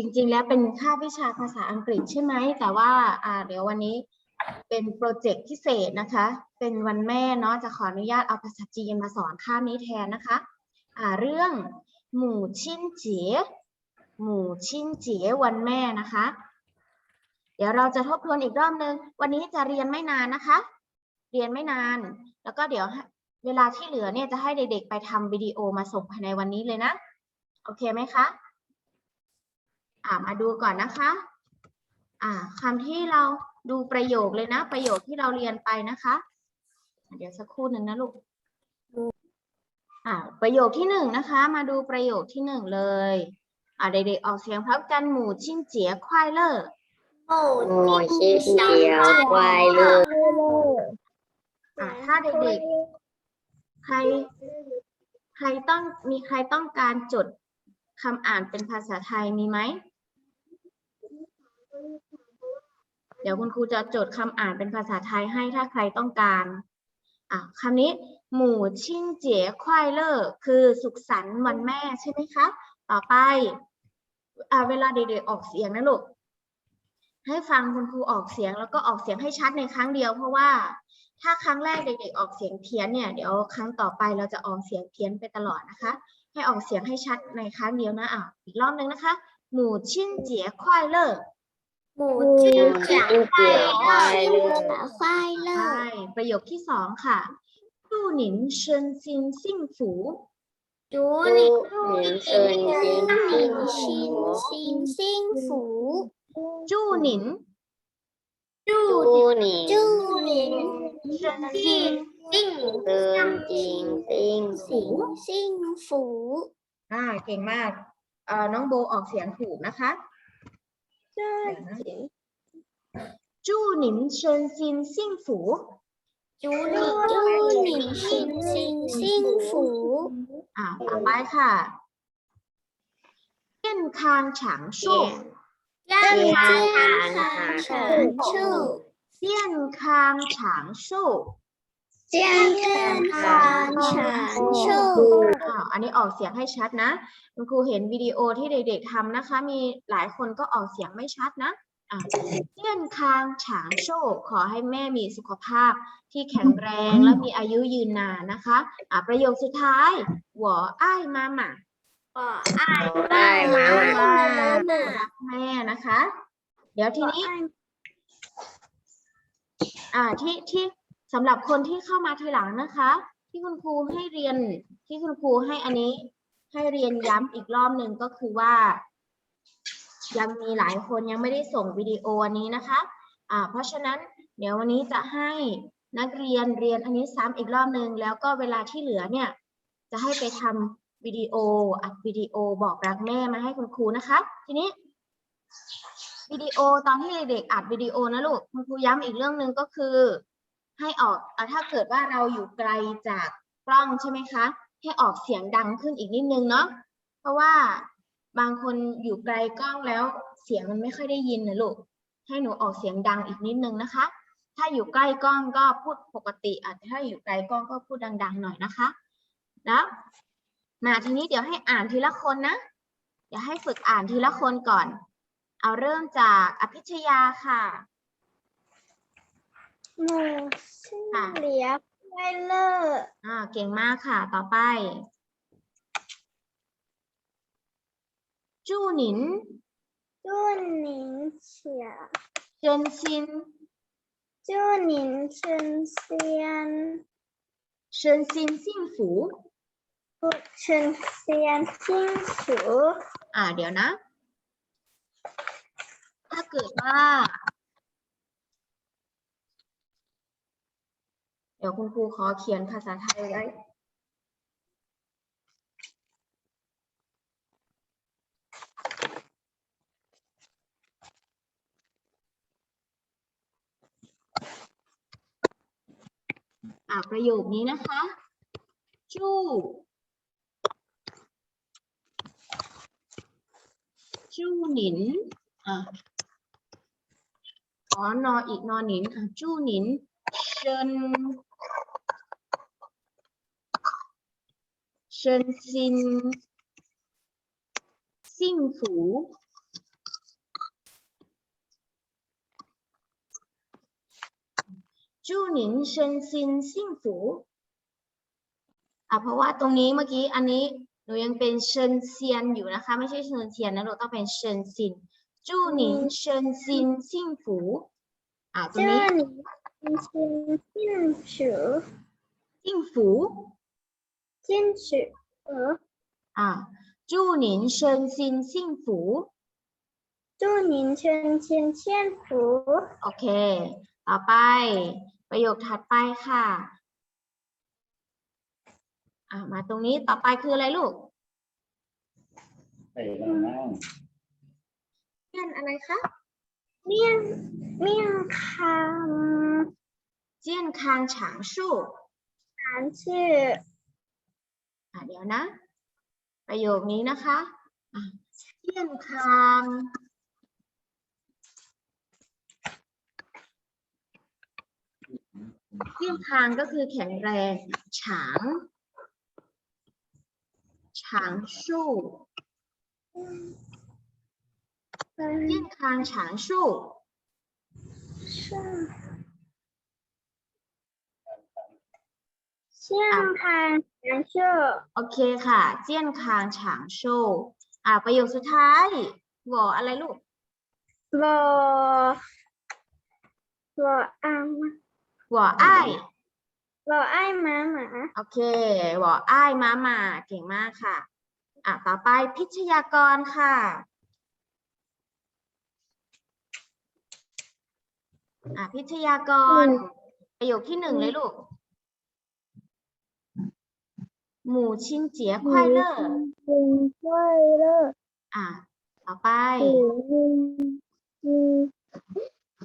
จริงๆ แล้วเป็นค่าวิชาภาษาอังกฤษใช่ไหม แต่ว่าอ่าเดี๋ยววันนี้เป็นโปรเจกต์พิเศษนะคะ เป็นวันแม่เนาะ จะขออนุญาตเอาภาษาจีนมาสอนค่านี้แทนนะคะอ่าเรื่องหมู่ชินเจี๋ยหมู่ชินเจี๋ยวันแม่นะคะ เดี๋ยวเราจะทบทวนอีกรอบนึง วันนี้จะเรียนไม่นานนะคะ เรียนไม่นาน แล้วก็เดี๋ยวเวลาที่เหลือเนี่ยจะให้เด็กๆ ไปทำวิดีโอมาส่งภายในวันนี้เลยนะ โอเคไหมคะ มาดูก่อนนะคะ อ่าคำที่เราดูประโยคเลยนะ ประโยคที่เราเรียนไปนะคะ เดี๋ยวสักครู่หนึ่งนะลูกอ่าประโยคที่หนึ่งนะคะ มาดูประโยคที่หนึ่งเลยอ่าเด็กๆออกเสียงพร้อมกันหมูชิ้นเจี๋ยควายเลอร์หมูชิ้นเจี๋ยควายเลอร์อ่าถ้าเด็กๆ ใคร ใครต้องมีใครต้องการจดคำอ่านเป็นภาษาไทยมีไหม เดี๋ยวคุณครูจะจดคำอ่านเป็นภาษาไทยให้ถ้าใครต้องการคำนี้หมู่ชินเจี๋ยควายเลอร์คือสุขสันต์วันแม่ใช่ไหมคะต่อไปอเวลาเด็กๆออกเสียงนะลูกให้ฟังคุณครูออกเสียงแล้วก็ออกเสียงให้ชัดในครั้งเดียว เพราะว่าถ้าครั้งแรกเด็กๆออกเสียงเพี้ยนเนี่ยเดี๋ยวครั้งต่อไปเราจะออกเสียงเพี้ยนไปตลอดนะคะ ให้ออกเสียงให้ชัดในครั้งเดียวนะอะอีกรอบนึงนะคะ หมู่ชินเจี๋ยควายเลอร์ หมูจิ้งจอกไปเลงจอกยเล่ใช่ประโยคที่สองค่ะ祝您身心幸福祝您ชิญซินซิ่งฝูจูนิจูนิเชิอ่าเก่งมากเอ่อน้องโบออกเสียงถูกนะคะ ได้เสียงจูหนินเชิญซินซิ่งฝูจูหนิงจูหนิงชิงชิงซิ่งฝูอ่าต่อไปค่ะเจี้ยนคางฉางชู่เจี้ยนคางฉางชู่เจี้ยนคางฉางชู่ เจียงเกินคานฉานชู่อ่าอันนี้ออกเสียงให้ชัดนะ คุณครูเห็นวิดีโอที่เด็กๆทำนะคะ มีหลายคนก็ออกเสียงไม่ชัดนะเจียนคางฉางโชค ขอให้แม่มีสุขภาพที่แข็งแรงและมีอายุยืนนานนะคะอะประโยคสุดท้ายหัวอ้ายมาหมาหัวอ้ายมาหมารักแม่นะคะ เดี๋ยวทีนี้ อ่าที่ที่ สำหรับคนที่เข้ามาทีหลังนะคะ ที่คุณครูให้เรียนที่คุณครูให้อันนี้ให้เรียนย้ำอีกรอบหนึ่งก็คือว่า ยังมีหลายคนยังไม่ได้ส่งวิดีโออันนี้นะคะอ่าเพราะฉะนั้นเดี๋ยววันนี้จะให้นักเรียนเรียนอันนี้ซ้ำอีกรอบหนึ่งแล้วก็เวลาที่เหลือเนี่ย จะให้ไปทำวิดีโออัดวิดีโอบอกรักแม่มาให้คุณครูนะคะ ทีนี้วิดีโอตอนที่เด็กๆอัดวิดีโอนะลูกคุณครูย้ำอีกเรื่องหนึ่งก็คือ ให้ออกเอ่อถ้าเกิดว่าเราอยู่ไกลจากกล้องใช่ไหมคะ ให้ออกเสียงดังขึ้นอีกนิดนึงเนาะ เพราะว่าบางคนอยู่ไกลกล้องแล้วเสียงมันไม่ค่อยได้ยินนะลูก ให้หนูออกเสียงดังอีกนิดนึงนะคะ ถ้าอยู่ใกล้กล้องก็พูดปกติอะแต่ถ้าอยู่ไกลกล้องก็พูดดัง ๆ หน่อยนะคะ แล้วมาทีนี้เดี๋ยวให้อ่านทีละคนนะ เดี๋ยวให้ฝึกอ่านทีละคนก่อน เอาเริ่มจากอภิชยาค่ะ หนูชื่อเหลียบไวเลอร์อ่าเก่งมากค่ะ ต่อไป จู้หนิงจุ้นหนิงเฉียเจนซินจุ้นหนิงเชินเซียนเชินซินซิ่งฝูพุกเชินเซียนซิ่งสูอ่า เดี๋ยวนะ ถ้าเกิดว่า เดี๋ยวคุณครูขอเขียนภาษาไทยไว้อ่าประโยคนี้นะคะจู้จู้หนินอ่าอ๋อนออีกนอหนินอะจู้หนินเชิญ 身心幸福ซินซิ่งฝูจูหนินเชิญซิอะเพราะว่าตรงนี้เมื่อกี้อันนี้หนูยังเป็นเชินเซียนอยู่นะคะ ไม่ใช่เชินเซียนนะหนูต้องเป็นเชิญซินจูหนินเชิญซินซิ่งฝูอะตรงนี้ อ่ะจูหนินเชิญซินซิ่งฝู 祝您身心幸福。 โอเค ต่อไป ประโยคถัดไปค่ะ อ่ะ มาตรงนี้ ต่อไปคืออะไรลูก ไปแล้วนั่ง เรียนอะไรคะ 面面康 เจียนคางฉางชู่ 男是 อะเดี๋ยวนะ ประโยคนี้นะคะเจียนคางเจียนคางก็คือแข็งแรงฉางฉางชู่跟เจียนคางฉาง เจียนคางฉางโชโอเคค่ะ เจียนคางฉางโชว์อ่าประโยคสุดท้ายวออะไรลูก วอวออ้างวออายวออ้ายมาหมาโอเควออ้ายมาหมาเก่งมากค่ะ อะ ต่อไปพิชยากรค่ะ อะ พิชยากร ประโยคที่หนึ่งเลยลูก หมู่ชินเจียควายเลอร์ 新快乐， อ่ะ ต่อไป 祝您你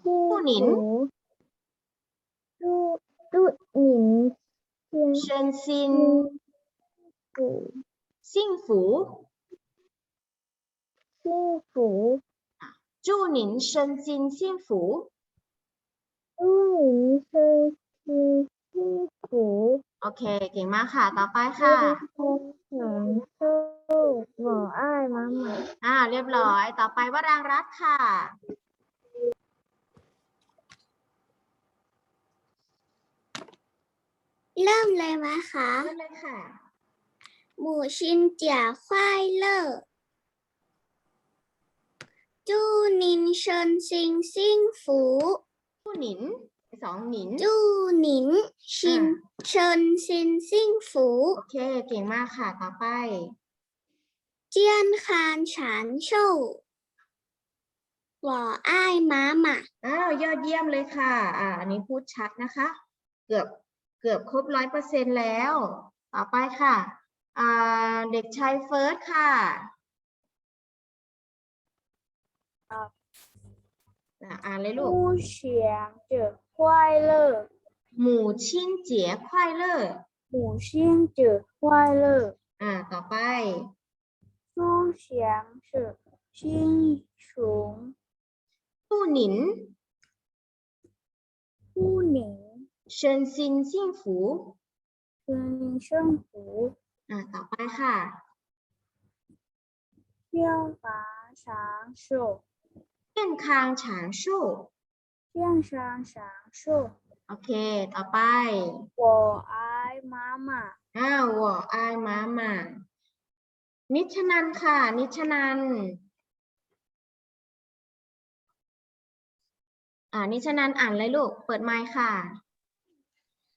祝您祝祝您幸 เชิญซิน 福 ซิ่งฝู 幸福， จูหนินเชิญซินซิ่งฝู 祝您身心幸福， โอเค เก่งมากค่ะ ต่อไปค่ะ หมออ้ายมาใหม่อ่า เรียบร้อย ต่อไปว่ารางรัตค่ะ เริ่มเลยไหมคะเริ่มเลยค่ะ หมูชินเจียควายเล่อจู้นินเชิญซิงซิงฝูผู้นิน สองหนิน จูหนิน ชินเชิญซินซิงฝู โอเค เก่งมากค่ะ ต่อไป เจียนคานฉานโชวหว่ออ้ายม้าหมาอ้าว ยอดเยี่ยมเลยค่ะ อ่า อันนี้พูดชัดนะคะ เกือบ เกือบครบร้อยเปอร์เซ็นแล้ว ต่อไปค่ะ อ่า เด็กชายเฟิร์สค่ะอ่าอ่านเลยลูกผู้เฉียงเจอ ควายเลอร์หมู่ชินเจี๋ยควายเลอร์หมู่ชินเจอควายเลอร์อ่าต่อไปผู้เฉียงเจอชิงฉุงผู้หนินผู้หนิงเชิญซินซิ่งฝูคือลิงเชิงหูอ่าต่อไปค่ะเที่ยวฟ้าช้างโชว์ เรื่องช้างสามชุดโอเค ต่อไปวอไอมาม่าอ้าววอไอมาม่นิชนันค่ะ นิชนัน อ่านิชนันอ่านเลยลูก เปิดไมค์ค่ะ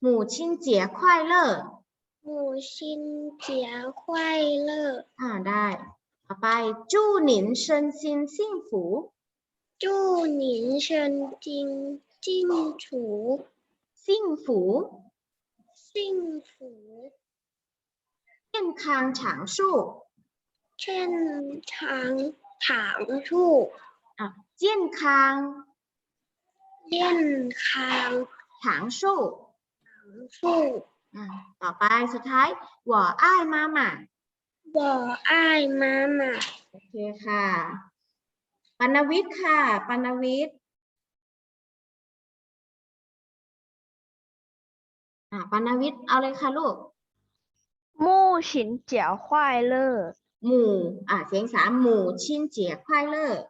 หมู่ชิงเจียควายเลิศหมูชินเจียควายเลิศอ่าได้ ต่อไป จู้หนินเชิญซินซิ่งฝู จู้หนินเชิญจิงจิ้งฉูซิ่งฝูซิ่งฝูเจียนคางฉางชู่เช่นช้างถางชู่อะเจียนคางเล่นคางฉางชู่ชู่อ่าต่อไปสุดท้ายหวออ้ายมามาบ่ออ้ายมามาโอเคค่ะ ปนวิทย์ค่ะปนวิทย์อ่าปนวิทย์เอาเลยค่ะลูกมู่ฉินเจียวควายเลอร์หมู่อ่าเสียงสามหมูชินเจียควายเลอร์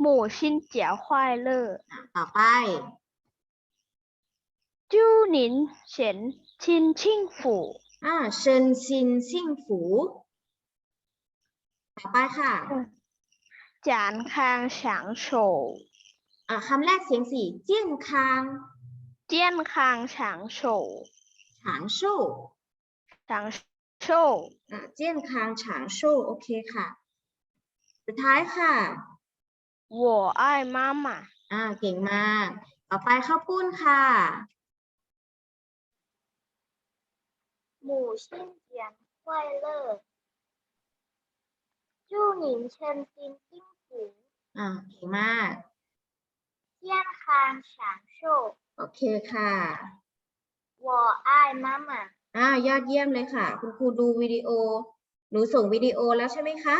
หมู่ชินเจียวควายเลอร์ต่อไปจูนินเฉินชินชิงฝูอ่าเชินชินซิ่งฝูต่อไปค่ะ 展康享受 อ่าคำแรกเสียงสี่เจี้ยนคาง 健康享受 ฉางโซ่ 享受 อ่าเจี้ยนคางฉางโซ่โอเคค่ะ สุดท้ายค่ะ 我爱妈妈 อ่าเก่งมาก ต่อไปข้าวปุ้นค่ะ 母亲节快乐！祝您身心幸福， อ่ อ่าดีมากเที่ยงคางฉางโชคโอเคค่ะ我爱妈妈ายอ้ายอดเยี่ยมเลยค่ะ คุณครูดูวิดีโอ หนูส่งวิดีโอแล้วใช่ไหมคะ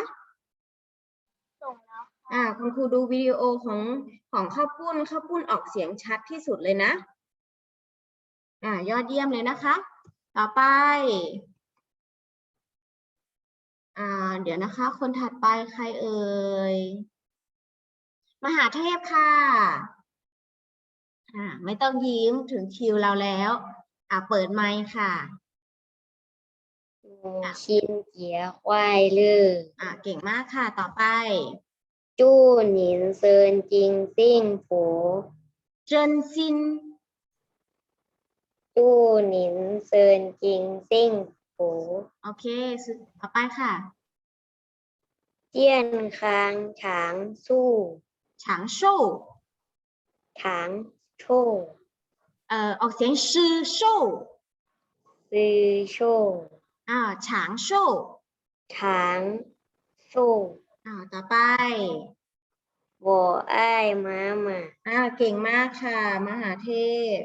ส่งแล้วอ่า คุณครูดูวิดีโอของของข้าวปุ้นข้าวปุ้นออกเสียงชัดที่สุดเลยนะ อ่า ยอดเยี่ยมเลยนะคะ ต่อไป อ่า เดี๋ยวนะคะ คนถัดไปใครเอ่ย มหาเทพค่ะไม่ต้องยิ้มถึงคิวเราแล้ว อ่าเปิดไมค์ค่ะชินเกียควายลืออ่าเก่งมากค่ะ ต่อไป จู่หนินเซินจิงซิ่งผูเจินซิน จู่หนินเซินจิงซิ่งผูโอเคสต่อไปค่ะ เจียนคางฉางสู้ 长寿， เอ่อ ออกเสียงชื่อโซ่ 是寿， อ่า ฉางโซ่ 长寿。 อ่า ต่อไป 我爱妈妈。 อ่า เก่งมากค่ะ มหาเทพ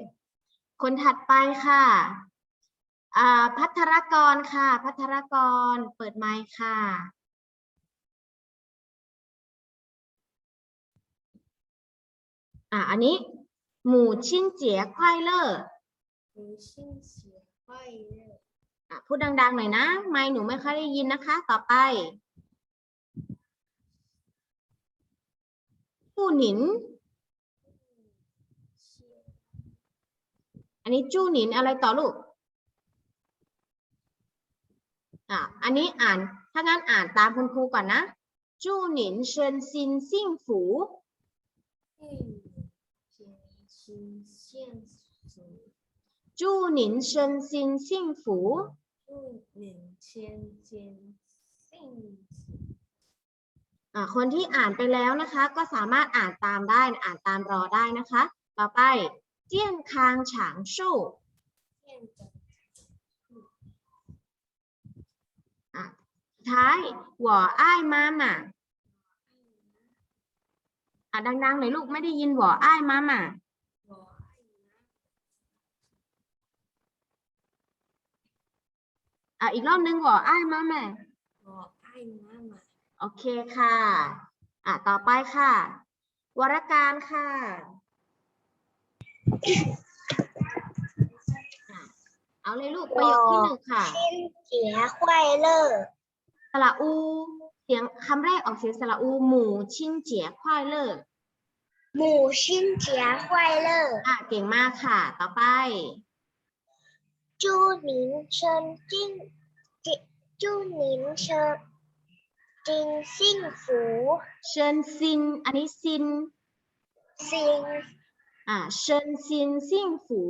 คนถัดไปค่ะ อ่า พัทรกรค่ะ พัทรกร เปิดไมค์ค่ะ อะอันนี้ หมู่ชิ้นเจี๋ยควายเลอร์หมูชิ้นเสียไฟเลอร์อะพูดดังๆหน่อยนะ ไม่หนูไม่ค่อยได้ยินนะคะ ต่อไป ผู้หนินอันนี้จู้หนินอะไรต่อลูก อะ อันนี้อ่าน ถ้างั้นอ่านตามคุณครูก่อนนะ จู้หนินเชิญซินซิ่งฝู ที่ 心幸福， จู้หนินเชิญซินซิ่งฝู 祝你天天幸福。 อ่ะคนที่อ่านไปแล้วนะคะ ก็สามารถอ่านตามได้ อ่านตามรอได้นะคะ ต่อไป เจี้ยนคางฉางโซ่ 健康 อ่ะสุดท้ายหวออ้ายมาหมาอ่ะดังๆหน่อยลูกไม่ได้ยินหวออ้ายมาหมา อะอีกรอบนึงหัไอ้ายมาแม่หัวอ้มามาโอเคค่ะ อะต่อไปค่ะ วรการค่ะเอาเลยลูกประโยคที่หนึ่งค่ะเสียควายเลอร์สระอู เสียงคำแรกออกเสียงสระอู หมูชิ้นเจียควายเลอร์หมูชิ้นเจียควายเลอร์อะเก่งมากค่ะ ต่อไป 祝您身心健，祝您身心幸福， เชิญซิน อันนี้ซิน 心 อ่าเชิญซินซิ่งฝู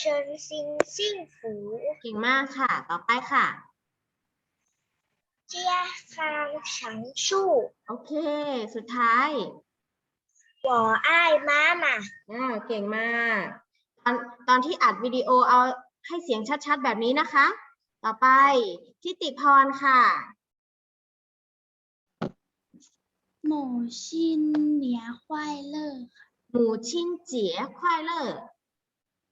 身心幸福， เก่งมากค่ะ ต่อไปค่ะ 健康长寿。 โอเค สุดท้าย 我爱妈妈。 อ่าเก่งมาก ตอนตอนที่อัดวิดีโอเอา ให้เสียงชัดๆ แบบนี้นะคะ ต่อไปทิติพรค่ะ หมูชินเนียวควายเลิกค่ะหมูชิ้นเจี๋ยควาเลิก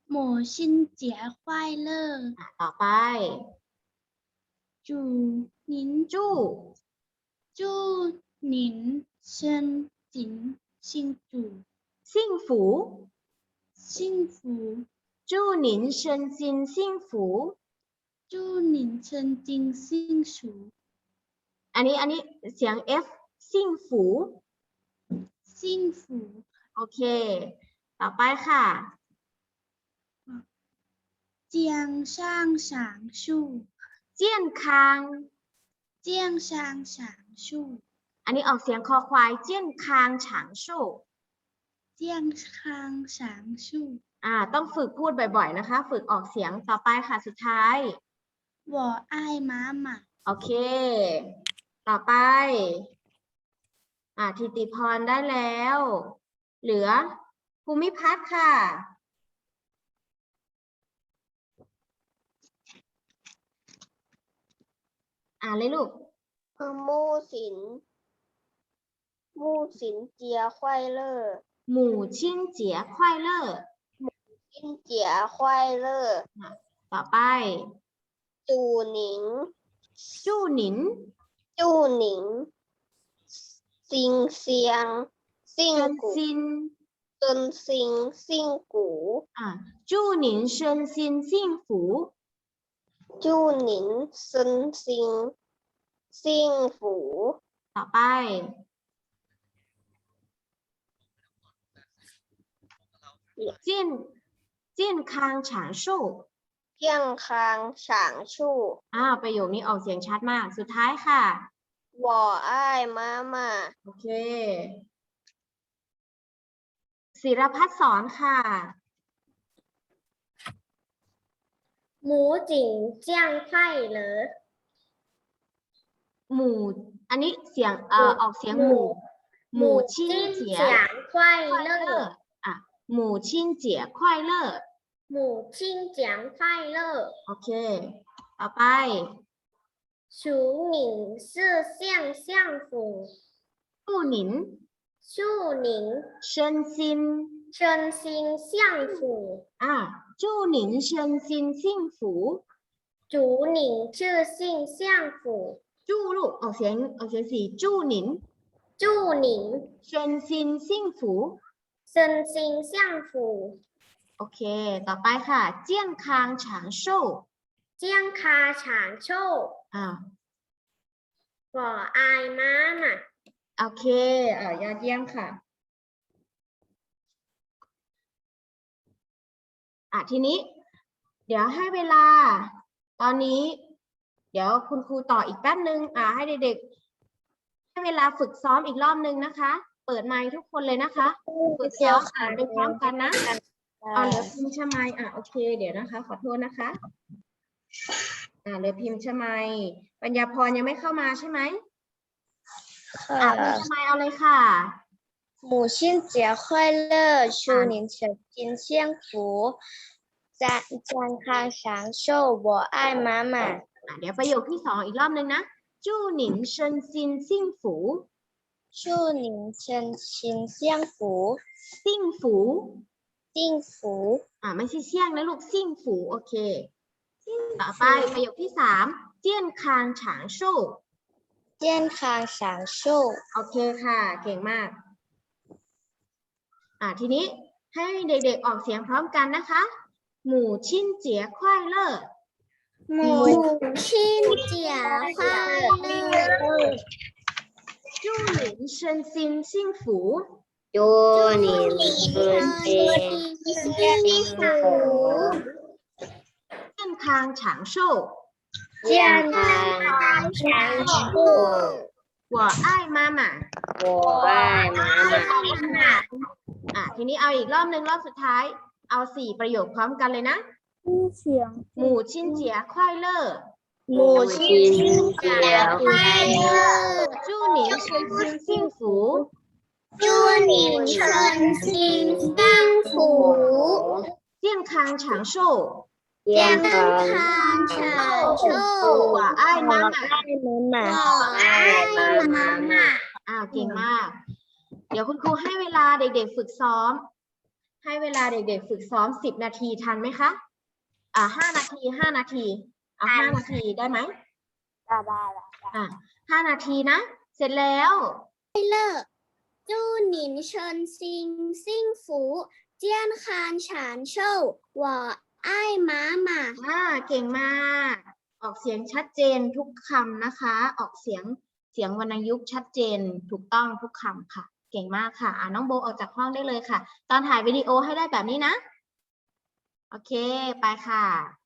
หมูชินเจี๋ยควาเลอะต่อไป จูหนินจู้จูนินเชิจินชิงจูซิงฝู幸福祝您身心幸福祝您身心幸福อันนี้อันนี้เสียง F สิ่งฝูสิ่งฝูโอเค ต่อไปค่ะเจียงช่างฉางชู่เจียงคางเจียงช่างฉางชู่อันนี้ออกเสียงคอควายเจียงคางฉางชู่เจียงคางฉางชู่่า ต้องฝึกพูดบ่อย ๆ นะคะ ฝึกออกเสียงต่อไปค่ะสุดท้าย วออ้ายม้าหมาโอเค ต่อไป อ่าทิติพรได้แล้ว เหลือภูมิพัฒน์ค่ะ อ่านเลยลูก หมูสินมูสินเจียไขว้เลอหมู่ชิ่งเจียควายเลอ จินเจียควายเลอร์ต่อไปจูหนิงจู้หนินจูหนิงซิงเซียงซิงเชิญกูซินเซินซิงซิงกูอ่าจู้หนินเชิญซินซิ่งฝูจูหนิงเซินซิงซิงฝูต่อไปเจียน เจียนคางฉางโชว์เที่ยงคางฉางชู่อ่าประโยคนี้ออกเสียงชัดมาก สุดท้ายค่ะ วออ้ายมามาโอเคศิรพัฒน์สอนค่ะ หมูจิงเจียงไข่เหรอ หมู่ อันนี้เสียงเอ่อออกเสียงหมู่ หมู่ชิ่นเจียควายควายเลเล ออร์อะหมู่ชิ่นเจียควายเลอร์หมูชิงเจียงควายเลอโอเคต่อไปชูหนิงซื่อเซียงเซียงฝูจู้หนินชูหนิงเชิญซินเชิญซิงเซียงฝูอ่าจู้หนินเชิญซินซิ่งฝูจูหนิงชื่อซิงเซียงฝูจู้ลูกออกเสียงออกเสียงสีจู้หนินจูหนิง เชิญซินซิ่งฝูเซินซิงเซียงฝูโอเค ต่อไปค่ะ เจี้ยนคางฉางโชว์เจียงคาฉานโชว์อ่าวออายมามาโอเคเอ่อยอดเยี่ยมค่ะ อะทีนี้ เดี๋ยวให้เวลา ตอนนี้ เดี๋ยวคุณครูต่ออีกแป๊บนึง อ่าให้เด็กๆให้เวลาฝึกซ้อมอีกรอบนึงนะคะ เปิดไมค์ทุกคนเลยนะคะฝึกซ้อมอ่านไปพร้อมกันนะอ่าเหลือพิมพ์ชะไมยอะโอเคเดี๋ยวนะคะ ขอโทษนะคะ อ่าเหลือพิมพ์ชะไมยปัญญาพรยังไม่เข้ามาใช่ไหมอ่าพิมพ์ชะไมยเอาเลยค่ะหมูชินเจีย快乐ชูหนิงเฉินจินเซียงฝูจานจานคางฉางโชว์วออายมามาอะเดี๋ยวประโยคที่สองอีกรอบนึงนะจู้หนินเชิญซินซิ่งฝู ชูหนิงเฉินชินเซียงฝูซิ่งฝูจิ้งฝูอ่าไม่ใช่เชี่ยงนะลูกซิ่งฝูโอเค ต่อไปประโยคที่สามเจี้ยนคางฉางโชว์เจียนคางฉางโชว์โอเคค่ะ เก่งมาก อ่าทีนี้ให้เด็กๆออกเสียงพร้อมกันนะคะ หมู่ชินเจียควายเลอร์หมูชินเจียควายเลอ จู้หนินเชิญซินซิ่งฝูจูหนิงเฉินจินเซียงฝูเจี้ยนคางฉางโชว์เจียนคางฉางโชว์หัวอ้ายมาหมาวออายมามาอะทีนี้เอาอีกรอบหนึ่งรอบสุดท้าย เอาสี่ประโยคพร้อมกันเลยนะเสียงหมู่ชินเจียควายเลอร์ หมูชินเจียควายเลอร์จู้หนินเชิญซินซิ่งฝูจูหนิงเฉินซิงเซียงฝูเจี้ยนคางฉางโชว์เจียนคางฉางโชว์หัวอ้ายมาหมาหมาอายมามาอ่าเก่งมาก เดี๋ยวคุณครูให้เวลาเด็กๆฝึกซ้อม ให้เวลาเด็กๆฝึกซ้อมสิบนาทีทันไหมคะ อ่าห้านาทีห้านาที เอาห้านาทีได้ไหมได้ได้อ่าห้านาทีนะ เสร็จแล้วจูหนินเฉินซิงซิงฝูเจียนคานฉานโชว์หวออ้ายม้าหมาอ่าเก่งมาก ออกเสียงชัดเจนทุกคำนะคะ ออกเสียงเสียงวรรณยุกต์ชัดเจนถูกต้องทุกคำค่ะ เก่งมากค่ะอ่าน้องโบออกจากห้องได้เลยค่ะ ตอนถ่ายวิดีโอให้ได้แบบนี้นะ โอเค ไปค่ะ